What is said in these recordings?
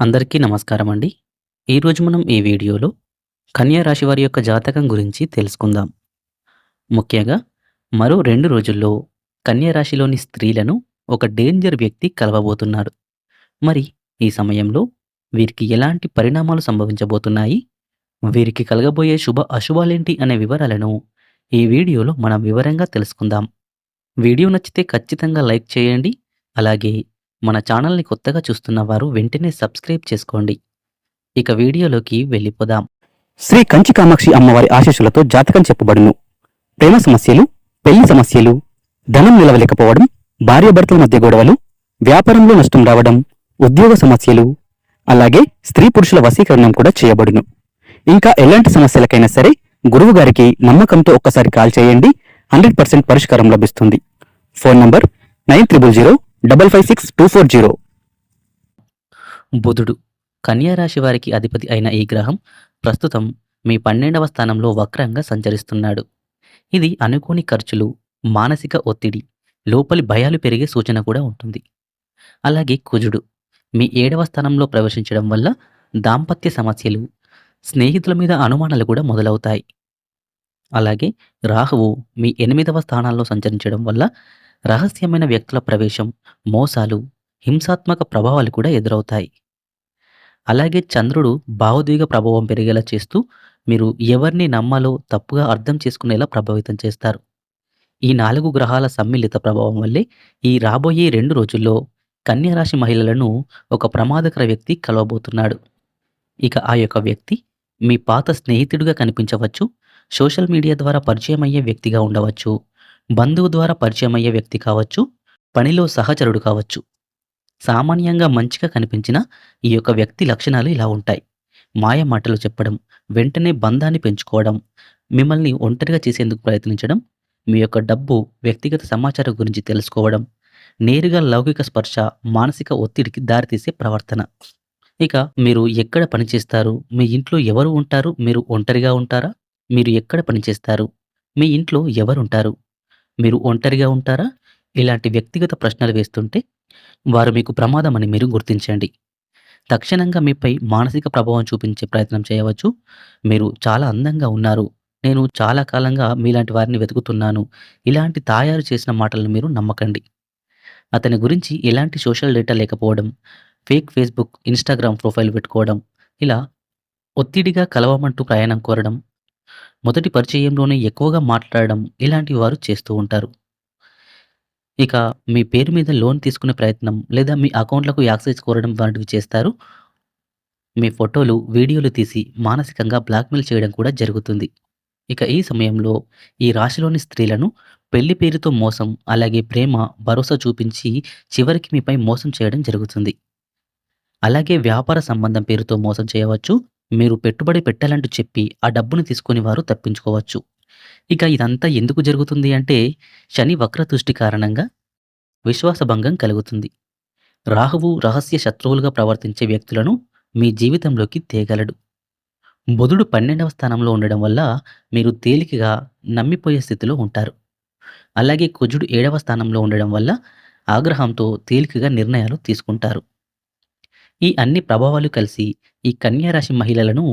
అందరికీ నమస్కారం అండి. ఈరోజు మనం ఈ వీడియోలో కన్యా రాశి వారి యొక్క జాతకం గురించి తెలుసుకుందాం. ముఖ్యంగా మరో రెండు రోజుల్లో కన్యా రాశిలోని స్త్రీలను ఒక డేంజర్ వ్యక్తి కలవబోతున్నారు మరి ఈ సమయంలో వీరికి ఎలాంటి పరిణామాలు సంభవించబోతున్నాయి? వీరికి కలగబోయే శుభ అశుభాలేంటి అనే వివరాలను ఈ వీడియోలో మనం వివరంగా తెలుసుకుందాం. వీడియో నచ్చితే ఖచ్చితంగా లైక్ చేయండి. అలాగే మన ఛానల్‌ని కొత్తగా చూస్తున్న వారు వెంటనే సబ్స్క్రైబ్ చేసుకోండి. ఇక వీడియోలోకి వెళ్ళిపోదాం. శ్రీ కంచి కామాక్షి అమ్మవారి ఆశీస్సులతో జాతకం చెప్పబడును ప్రేమ సమస్యలు పెళ్ళి సమస్యలు ధనం నిలవలేకపోవడం భార్యాభర్తల మధ్య గొడవలు వ్యాపారంలో నష్టం రావడం ఉద్యోగ సమస్యలు అలాగే స్త్రీ పురుషుల వశీకరణం కూడా చేయబడును ఇంకా ఎలాంటి సమస్యలకైనా సరే గురువు గారికి నమ్మకంతో ఒక్కసారి కాల్ చేయండి హండ్రెడ్ పర్సెంట్ పరిష్కారం లభిస్తుంది phone number nine triple zero double five six two four zero బుధుడు కన్యా రాశి వారికి అధిపతి అయిన ఈ గ్రహం ప్రస్తుతం మీ 12వ స్థానంలో వక్రంగా సంచరిస్తున్నాడు. ఇది అనుకోని ఖర్చులు, మానసిక ఒత్తిడి, లోపలి భయాలు పెరిగే సూచన కూడా ఉంటుంది. అలాగే కుజుడు మీ ఏడవ స్థానంలో ప్రవేశించడం వల్ల దాంపత్య సమస్యలు, స్నేహితుల మీద అనుమానాలు కూడా మొదలవుతాయి. అలాగే రాహువు మీ ఎనిమిదవ స్థానాల్లో సంచరించడం వల్ల రహస్యమైన వ్యక్తుల ప్రవేశం, మోసాలు, హింసాత్మక ప్రభావాలు కూడా ఎదురవుతాయి. అలాగే చంద్రుడు భావోద్వేగ ప్రభావం పెరిగేలా చేస్తూ మీరు ఎవరిని నమ్మాలో తప్పుగా అర్థం చేసుకునేలా ప్రభావితం చేస్తారు. ఈ నాలుగు గ్రహాల సమ్మిళిత ప్రభావం వల్లే ఈ రాబోయే రెండు రోజుల్లో కన్యరాశి మహిళలను ఒక ప్రమాదకర వ్యక్తి కలవబోతున్నాడు. ఇక ఆ యొక్క వ్యక్తి మీ పాత స్నేహితుడిగా కనిపించవచ్చు, సోషల్ మీడియా ద్వారా పరిచయమయ్యే వ్యక్తిగా ఉండవచ్చు, బంధువు ద్వారా పరిచయమయ్యే వ్యక్తి కావచ్చు, పనిలో సహచరుడు కావచ్చు. సామాన్యంగా మంచిగా కనిపించిన ఈ యొక్క వ్యక్తి లక్షణాలు ఇలా ఉంటాయి. మాయ మాటలు చెప్పడం, వెంటనే బంధాన్ని పెంచుకోవడం, మిమ్మల్ని ఒంటరిగా చేసేందుకు ప్రయత్నించడం, మీ యొక్క డబ్బు, వ్యక్తిగత సమాచారం గురించి తెలుసుకోవడం, నేరుగా లౌకిక స్పర్శ మానసిక ఒత్తిడికి దారితీసే ప్రవర్తన. ఇక మీరు ఎక్కడ పనిచేస్తారు? మీ ఇంట్లో ఎవరు ఉంటారు? మీరు ఒంటరిగా ఉంటారా? మీరు ఎక్కడ పనిచేస్తారు? మీ ఇంట్లో ఎవరుంటారు? మీరు ఒంటరిగా ఉంటారా? ఇలాంటి వ్యక్తిగత ప్రశ్నలు వేస్తుంటే వారు మీకు ప్రమాదమని మీరు గుర్తించండి. తక్షణంగా మీపై మానసిక ప్రభావం చూపించే ప్రయత్నం చేయవచ్చు. మీరు చాలా అందంగా ఉన్నారు. నేను చాలా కాలంగా మీలాంటి వారిని వెతుకుతున్నాను. ఇలాంటి తాయారు చేసిన మాటలను మీరు నమ్మకండి. అతని గురించి ఎలాంటి సోషల్ డేటా లేకపోవడం, ఫేక్ ఫేస్‌బుక్, ఇన్‌స్టాగ్రామ్ ప్రొఫైల్ పెట్టుకోవడం, ఇలా ఒత్తిడిగా కలవమంటూ ప్రయాణం కోరడం, మొదటి పరిచయంలోనే ఎక్కువగా మాట్లాడడం ఇలాంటి వారు చేస్తూ ఉంటారు. ఇక మీ పేరు మీద లోన్ తీసుకునే ప్రయత్నం లేదా మీ అకౌంట్‌లకు యాక్సెస్ కోరడం వంటివి చేస్తారు. మీ ఫోటోలు, వీడియోలు తీసి మానసికంగా బ్లాక్‌మెయిల్ చేయడం కూడా జరుగుతుంది. ఇక ఈ సమయంలో ఈ రాశిలోని స్త్రీలను పెళ్ళి పేరుతో మోసం, అలాగే ప్రేమ, భరోసా చూపించి చివరికి మీపై మోసం చేయడం జరుగుతుంది. అలాగే వ్యాపార సంబంధం పేరుతో మోసం చేయవచ్చు. మీరు పెట్టుబడి పెట్టాలంటూ చెప్పి ఆ డబ్బును తీసుకొని వారు తప్పించుకోవచ్చు. ఇక ఇదంతా ఎందుకు జరుగుతుంది అంటే శని వక్రతుష్టి కారణంగా విశ్వాసభంగం కలుగుతుంది. రాహువు రహస్య శత్రువులుగా ప్రవర్తించే వ్యక్తులను మీ జీవితంలోకి తేగలడు. బుధుడు 12వ స్థానంలో ఉండడం వల్ల మీరు తేలికగా నమ్మిపోయే స్థితిలో ఉంటారు. అలాగే కుజుడు ఏడవ స్థానంలో ఉండడం వల్ల ఆగ్రహంతో తేలికగా నిర్ణయాలు తీసుకుంటారు. ఈ అన్ని ప్రభావాలు కలిసి ఈ కన్యా రాశి మహిళలను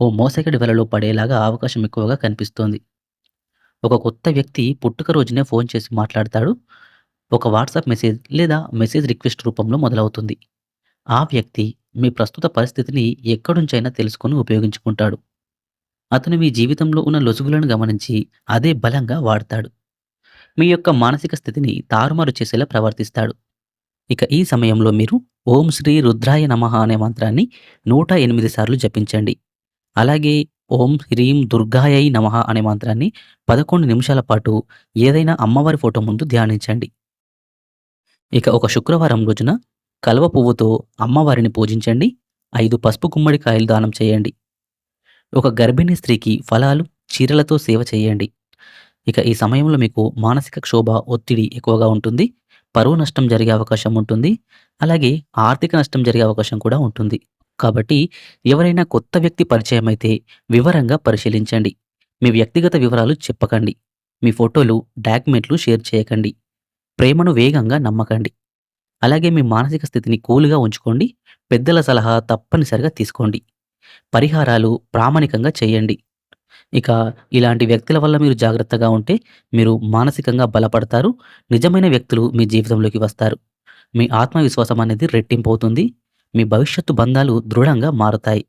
ఓ మోసగడి వలలో పడేలాగా అవకాశం ఎక్కువగా కనిపిస్తోంది. ఒక కొత్త వ్యక్తి పుట్టుక రోజునే ఫోన్ చేసి మాట్లాడతాడు. ఒక వాట్సాప్ మెసేజ్ లేదా మెసేజ్ రిక్వెస్ట్ రూపంలో మొదలవుతుంది. ఆ వ్యక్తి మీ ప్రస్తుత పరిస్థితిని ఎక్కడుంచైనా తెలుసుకొని ఉపయోగించుకుంటాడు. అతను మీ జీవితంలో ఉన్న లొసుగులను గమనించి అదే బలంగా వాడతాడు. మీ యొక్క మానసిక స్థితిని తారుమారు చేసేలా ప్రవర్తిస్తాడు. ఇక ఈ సమయంలో మీరు ఓం శ్రీ రుద్రాయ నమః అనే మంత్రాన్ని 108 సార్లు జపించండి. అలాగే ఓం హ్రీం దుర్గాయై నమః అనే మంత్రాన్ని 11 నిమిషాల పాటు ఏదైనా అమ్మవారి ఫోటో ముందు ధ్యానించండి. ఇక ఒక శుక్రవారం రోజున కలువ పువ్వుతో అమ్మవారిని పూజించండి. ఐదు పసుపు గుమ్మడికాయలు దానం చేయండి. ఒక గర్భిణీ స్త్రీకి ఫలాలు, చీరలతో సేవ చేయండి. ఇక ఈ సమయంలో మీకు మానసిక క్షోభ, ఒత్తిడి ఎక్కువగా ఉంటుంది. పరువు నష్టం జరిగే అవకాశం ఉంటుంది. అలాగే ఆర్థిక నష్టం జరిగే అవకాశం కూడా ఉంటుంది. కాబట్టి ఎవరైనా కొత్త వ్యక్తి పరిచయం అయితే వివరంగా పరిశీలించండి. మీ వ్యక్తిగత వివరాలు చెప్పకండి. మీ ఫోటోలు, డాక్యుమెంట్లు షేర్ చేయకండి. ప్రేమను వేగంగా నమ్మకండి. అలాగే మీ మానసిక స్థితిని కూల్‌గా ఉంచుకోండి. పెద్దల సలహా తప్పనిసరిగా తీసుకోండి పరిహారాలు ప్రామాణికంగా చేయండి ఇక ఇలాంటి వ్యక్తుల వల్ల మీరు జాగ్రత్తగా ఉంటే మీరు మానసికంగా బలపడతారు నిజమైన వ్యక్తులు మీ జీవితంలోకి వస్తారు. మీ ఆత్మవిశ్వాసం అనేది రెట్టింపు అవుతుంది మీ భవిష్యత్తు బంధాలు దృఢంగా మారుతాయి.